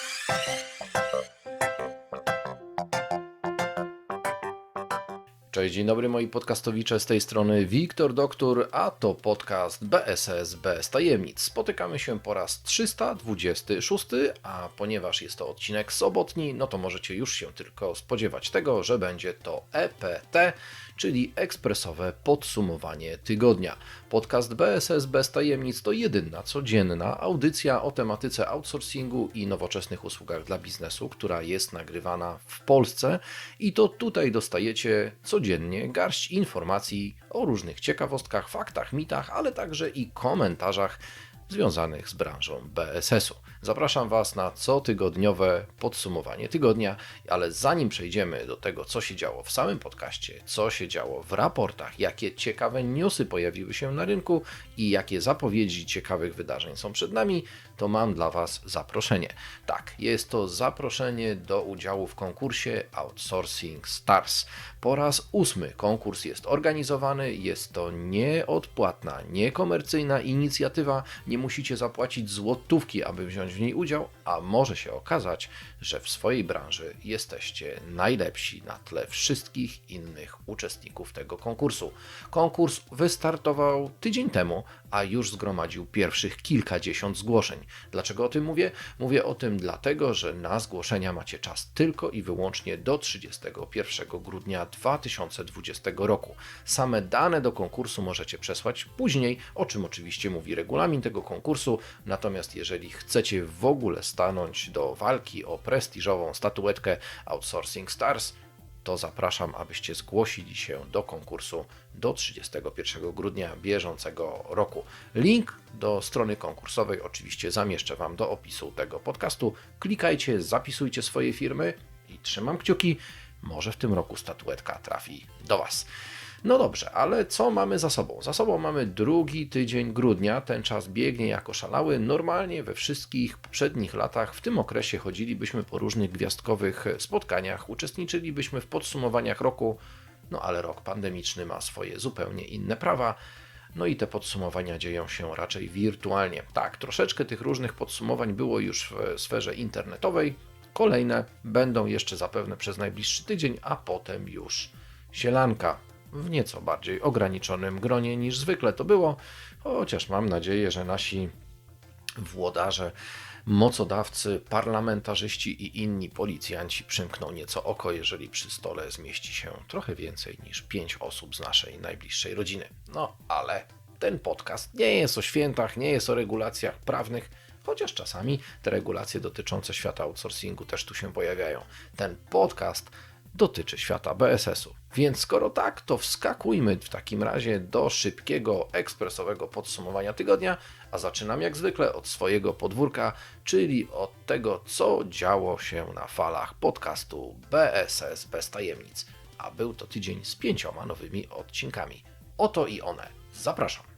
Thank you. Cześć, dzień dobry moi podcastowicze, z tej strony Wiktor Doktor, a to podcast BSS bez tajemnic. Spotykamy się po raz 326, a ponieważ jest to odcinek sobotni, no to możecie już się tylko spodziewać tego, że będzie to EPT, czyli ekspresowe podsumowanie tygodnia. Podcast BSS bez tajemnic to jedyna codzienna audycja o tematyce outsourcingu i nowoczesnych usługach dla biznesu, która jest nagrywana w Polsce i to tutaj dostajecie codziennie garść informacji o różnych ciekawostkach, faktach, mitach, ale także i komentarzach związanych z branżą BSS-u. Zapraszam Was na cotygodniowe podsumowanie tygodnia, ale zanim przejdziemy do tego, co się działo w samym podcaście, co się działo w raportach, jakie ciekawe newsy pojawiły się na rynku i jakie zapowiedzi ciekawych wydarzeń są przed nami, to mam dla Was zaproszenie. Tak, jest to zaproszenie do udziału w konkursie Outsourcing Stars. Po raz ósmy konkurs jest organizowany, jest to nieodpłatna, niekomercyjna inicjatywa, nie musicie zapłacić złotówki, aby wziąć w niej udział, a może się okazać, że w swojej branży jesteście najlepsi na tle wszystkich innych uczestników tego konkursu. Konkurs wystartował tydzień temu, a już zgromadził pierwszych kilkadziesiąt zgłoszeń. Dlaczego o tym mówię? Mówię o tym dlatego, że na zgłoszenia macie czas tylko i wyłącznie do 31 grudnia 2020 roku. Same dane do konkursu możecie przesłać później, o czym oczywiście mówi regulamin tego konkursu. Natomiast jeżeli chcecie w ogóle stanąć do walki o prestiżową statuetkę Outsourcing Stars, to zapraszam, abyście zgłosili się do konkursu do 31 grudnia bieżącego roku. Link do strony konkursowej oczywiście zamieszczę Wam do opisu tego podcastu. Klikajcie, zapisujcie swoje firmy i trzymam kciuki. Może w tym roku statuetka trafi do Was. No dobrze, ale co mamy za sobą? Za sobą mamy drugi tydzień grudnia, ten czas biegnie jako szalały. Normalnie we wszystkich poprzednich latach w tym okresie chodzilibyśmy po różnych gwiazdkowych spotkaniach, uczestniczylibyśmy w podsumowaniach roku, no ale rok pandemiczny ma swoje zupełnie inne prawa. No i te podsumowania dzieją się raczej wirtualnie. Tak, troszeczkę tych różnych podsumowań było już w sferze internetowej. Kolejne będą jeszcze zapewne przez najbliższy tydzień, a potem już sielanka w nieco bardziej ograniczonym gronie niż zwykle to było, chociaż mam nadzieję, że nasi włodarze, mocodawcy, parlamentarzyści i inni policjanci przymkną nieco oko, jeżeli przy stole zmieści się trochę więcej niż pięć osób z naszej najbliższej rodziny. No ale ten podcast nie jest o świętach, nie jest o regulacjach prawnych, chociaż czasami te regulacje dotyczące świata outsourcingu też tu się pojawiają. Ten podcast dotyczy świata BSS-u. Więc skoro tak, to wskakujmy w takim razie do szybkiego, ekspresowego podsumowania tygodnia, a zaczynam jak zwykle od swojego podwórka, czyli od tego, co działo się na falach podcastu BSS bez tajemnic. A był to tydzień z pięcioma nowymi odcinkami. Oto i one. Zapraszam.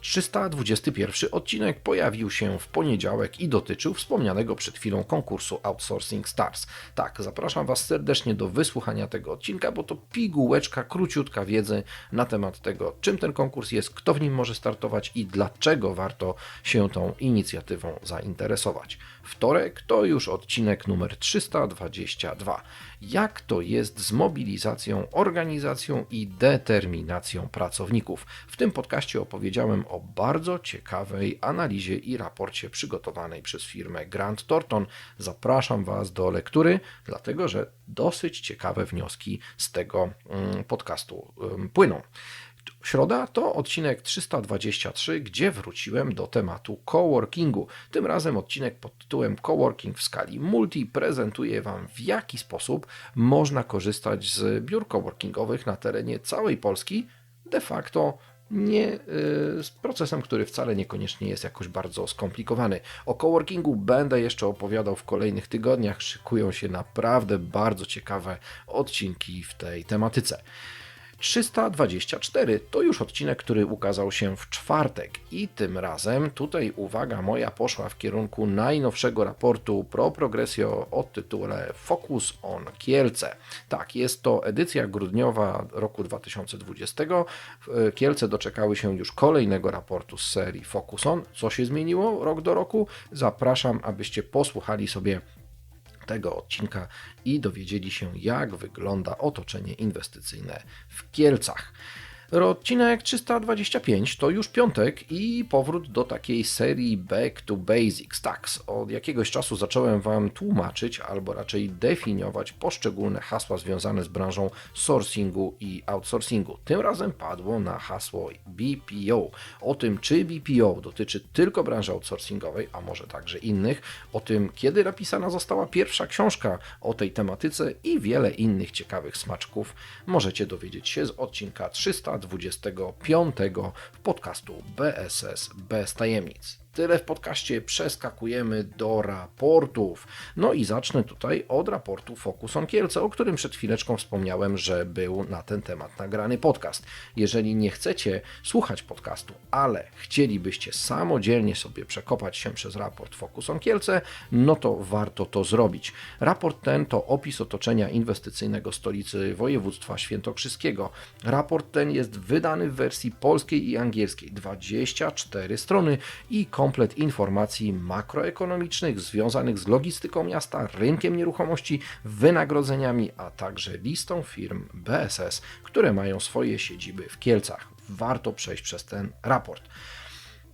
321 odcinek pojawił się w poniedziałek i dotyczył wspomnianego przed chwilą konkursu Outsourcing Stars. Tak, zapraszam Was serdecznie do wysłuchania tego odcinka, bo to pigułeczka, króciutka wiedzy na temat tego, czym ten konkurs jest, kto w nim może startować i dlaczego warto się tą inicjatywą zainteresować. Wtorek to już odcinek numer 322. Jak to jest z mobilizacją, organizacją i determinacją pracowników? W tym podcaście opowiedziałem o bardzo ciekawej analizie i raporcie przygotowanej przez firmę Grant Thornton. Zapraszam Was do lektury, dlatego że dosyć ciekawe wnioski z tego mm, podcastu mm, płyną. Środa to odcinek 323, gdzie wróciłem do tematu coworkingu. Tym razem odcinek pod tytułem Coworking w skali multi prezentuje Wam w jaki sposób można korzystać z biur coworkingowych na terenie całej Polski, de facto nie y, z procesem, który wcale niekoniecznie jest jakoś bardzo skomplikowany. O coworkingu będę jeszcze opowiadał w kolejnych tygodniach. Szykują się naprawdę bardzo ciekawe odcinki w tej tematyce. 324 to już odcinek, który ukazał się w czwartek i tym razem tutaj uwaga moja poszła w kierunku najnowszego raportu Pro Progressio o tytule Focus on Kielce. Tak, jest to edycja grudniowa roku 2020. W Kielce doczekały się już kolejnego raportu z serii Focus on. Co się zmieniło rok do roku? Zapraszam, abyście posłuchali sobie tego odcinka i dowiedzieli się, jak wygląda otoczenie inwestycyjne w Kielcach. Odcinek 325 to już piątek i powrót do takiej serii Back to Basics. Tak, od jakiegoś czasu zacząłem Wam tłumaczyć, albo raczej definiować poszczególne hasła związane z branżą sourcingu i outsourcingu. Tym razem padło na hasło BPO. O tym, czy BPO dotyczy tylko branży outsourcingowej, a może także innych, o tym, kiedy napisana została pierwsza książka o tej tematyce i wiele innych ciekawych smaczków możecie dowiedzieć się z odcinka 300 25 podcastu BSS bez tajemnic. Tyle w podcaście, przeskakujemy do raportów. No i zacznę tutaj od raportu Focus on Kielce, o którym przed chwileczką wspomniałem, że był na ten temat nagrany podcast. Jeżeli nie chcecie słuchać podcastu, ale chcielibyście samodzielnie sobie przekopać się przez raport Focus on Kielce, no to warto to zrobić. Raport ten to opis otoczenia inwestycyjnego stolicy województwa świętokrzyskiego. Raport ten jest wydany w wersji polskiej i angielskiej, 24 strony i komplet informacji makroekonomicznych związanych z logistyką miasta, rynkiem nieruchomości, wynagrodzeniami, a także listą firm BSS, które mają swoje siedziby w Kielcach. Warto przejść przez ten raport.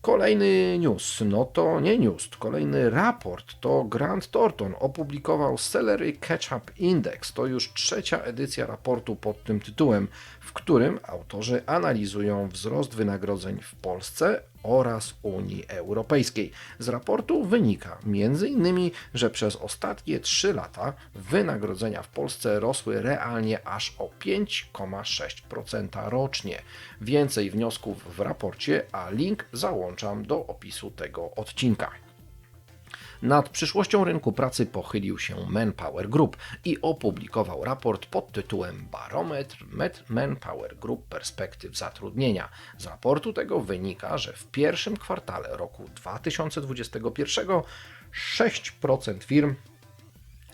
Kolejny news, no to nie news, kolejny raport to Grant Thornton opublikował Salary Catch-up Index. To już trzecia edycja raportu pod tym tytułem, w którym autorzy analizują wzrost wynagrodzeń w Polsce oraz Unii Europejskiej. Z raportu wynika m.in., że przez ostatnie 3 lata wynagrodzenia w Polsce rosły realnie aż o 5,6% rocznie. Więcej wniosków w raporcie, a link załączam do opisu tego odcinka. Nad przyszłością rynku pracy pochylił się Manpower Group i opublikował raport pod tytułem Barometr Manpower Group Perspektyw Zatrudnienia. Z raportu tego wynika, że w pierwszym kwartale roku 2021 6% firm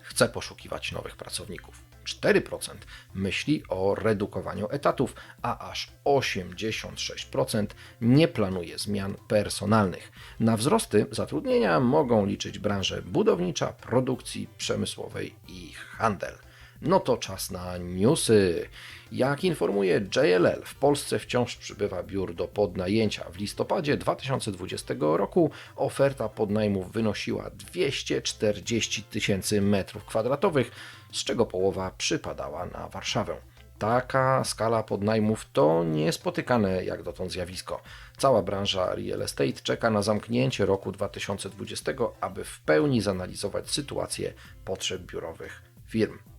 chce poszukiwać nowych pracowników. 4% myśli o redukowaniu etatów, a aż 86% nie planuje zmian personalnych. Na wzrosty zatrudnienia mogą liczyć branże budownicza, produkcji przemysłowej i handel. No to czas na newsy. Jak informuje JLL, w Polsce wciąż przybywa biur do podnajęcia. W listopadzie 2020 roku oferta podnajmów wynosiła 240 tysięcy metrów kwadratowych, z czego połowa przypadała na Warszawę. Taka skala podnajmów to niespotykane jak dotąd zjawisko. Cała branża real estate czeka na zamknięcie roku 2020, aby w pełni zanalizować sytuację potrzeb biurowych firm.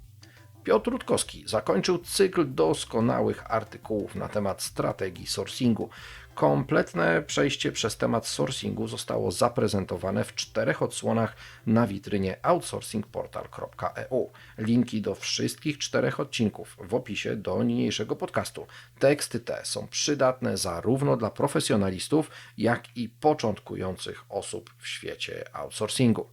Piotr Rutkowski zakończył cykl doskonałych artykułów na temat strategii sourcingu. Kompletne przejście przez temat sourcingu zostało zaprezentowane w czterech odsłonach na witrynie outsourcingportal.eu. Linki do wszystkich czterech odcinków w opisie do niniejszego podcastu. Teksty te są przydatne zarówno dla profesjonalistów, jak i początkujących osób w świecie outsourcingu.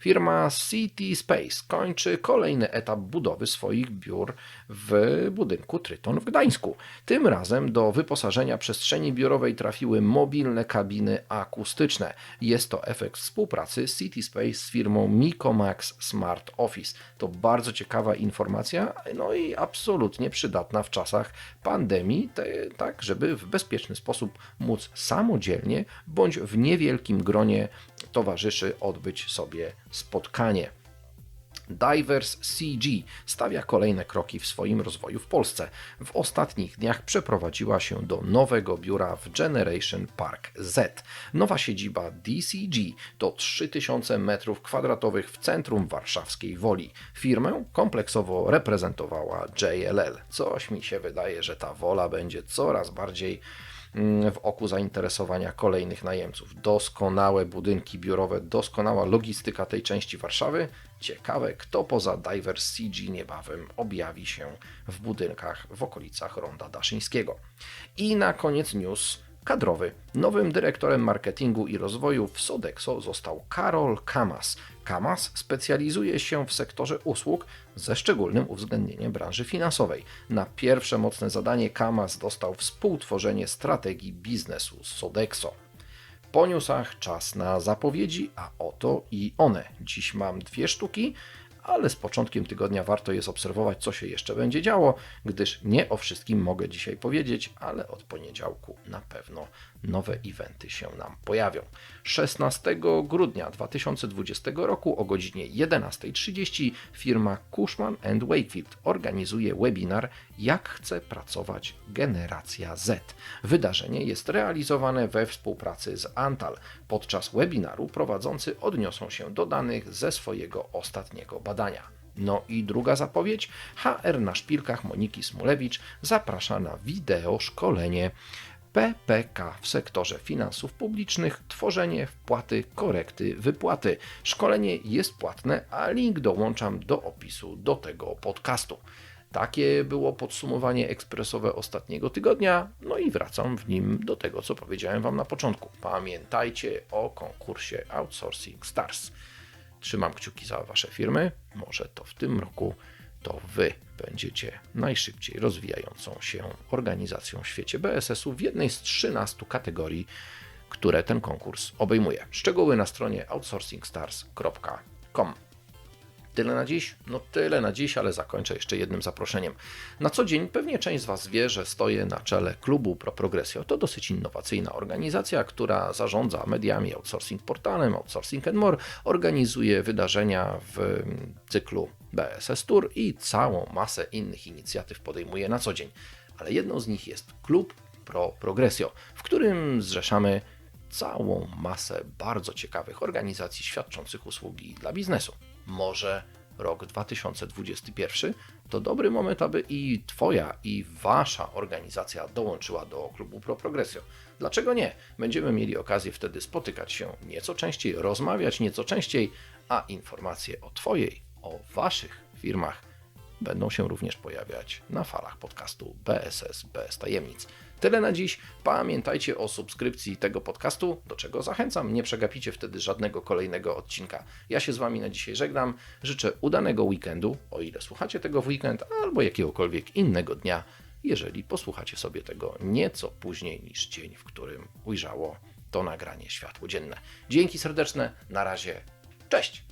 Firma City Space kończy kolejny etap budowy swoich biur w budynku Tryton w Gdańsku. Tym razem do wyposażenia przestrzeni biurowej trafiły mobilne kabiny akustyczne. Jest to efekt współpracy City Space z firmą Mikomax Smart Office. To bardzo ciekawa informacja, no i absolutnie przydatna w czasach pandemii, te, tak żeby w bezpieczny sposób móc samodzielnie bądź w niewielkim gronie towarzyszy odbyć sobie spotkanie. Divers CG stawia kolejne kroki w swoim rozwoju w Polsce. W ostatnich dniach przeprowadziła się do nowego biura w Generation Park Z. Nowa siedziba DCG to 3000 m2 w centrum warszawskiej Woli. Firmę kompleksowo reprezentowała JLL. Coś mi się wydaje, że ta wola będzie coraz bardziej w oku zainteresowania kolejnych najemców. Doskonałe budynki biurowe, doskonała logistyka tej części Warszawy. Ciekawe, kto poza Divers CG niebawem objawi się w budynkach w okolicach Ronda Daszyńskiego. I na koniec news kadrowy. Nowym dyrektorem marketingu i rozwoju w Sodexo został Karol Kamas. Kamas specjalizuje się w sektorze usług ze szczególnym uwzględnieniem branży finansowej. Na pierwsze mocne zadanie Kamas dostał współtworzenie strategii biznesu z Sodexo. Po newsach czas na zapowiedzi, a oto i one. Dziś mam dwie sztuki, ale z początkiem tygodnia warto jest obserwować, co się jeszcze będzie działo, gdyż nie o wszystkim mogę dzisiaj powiedzieć, ale od poniedziałku na pewno nowe eventy się nam pojawią. 16 grudnia 2020 roku o godzinie 11.30 firma Cushman Wakefield organizuje webinar Jak chce pracować generacja Z. Wydarzenie jest realizowane we współpracy z Antal. Podczas webinaru prowadzący odniosą się do danych ze swojego ostatniego badania. No i druga zapowiedź. HR na szpilkach Moniki Smulewicz zaprasza na wideo szkolenie PPK w sektorze finansów publicznych, tworzenie wpłaty, korekty, wypłaty. Szkolenie jest płatne, a link dołączam do opisu do tego podcastu. Takie było podsumowanie ekspresowe ostatniego tygodnia, no i wracam w nim do tego, co powiedziałem Wam na początku. Pamiętajcie o konkursie Outsourcing Stars. Trzymam kciuki za Wasze firmy. Może to w tym roku to Wy będziecie najszybciej rozwijającą się organizacją w świecie BSS-u w jednej z 13 kategorii, które ten konkurs obejmuje. Szczegóły na stronie outsourcingstars.com. Tyle na dziś? No tyle na dziś, ale zakończę jeszcze jednym zaproszeniem. Na co dzień pewnie część z Was wie, że stoję na czele klubu Pro Progressio. To dosyć innowacyjna organizacja, która zarządza mediami, outsourcing portalem, outsourcing and more, organizuje wydarzenia w cyklu BSS Tour i całą masę innych inicjatyw podejmuje na co dzień. Ale jedną z nich jest klub Pro Progressio, w którym zrzeszamy całą masę bardzo ciekawych organizacji świadczących usługi dla biznesu może rok 2021 to dobry moment, aby i Twoja, i Wasza organizacja dołączyła do klubu Pro Progressio. Dlaczego nie? Będziemy mieli okazję wtedy spotykać się nieco częściej, rozmawiać nieco częściej, a informacje o Twojej, o Waszych firmach będą się również pojawiać na falach podcastu BSS bez tajemnic. Tyle na dziś. Pamiętajcie o subskrypcji tego podcastu, do czego zachęcam. Nie przegapicie wtedy żadnego kolejnego odcinka. Ja się z Wami na dzisiaj żegnam. Życzę udanego weekendu, o ile słuchacie tego w weekend, albo jakiegokolwiek innego dnia, jeżeli posłuchacie sobie tego nieco później niż dzień, w którym ujrzało to nagranie światło dzienne. Dzięki serdeczne, na razie, cześć!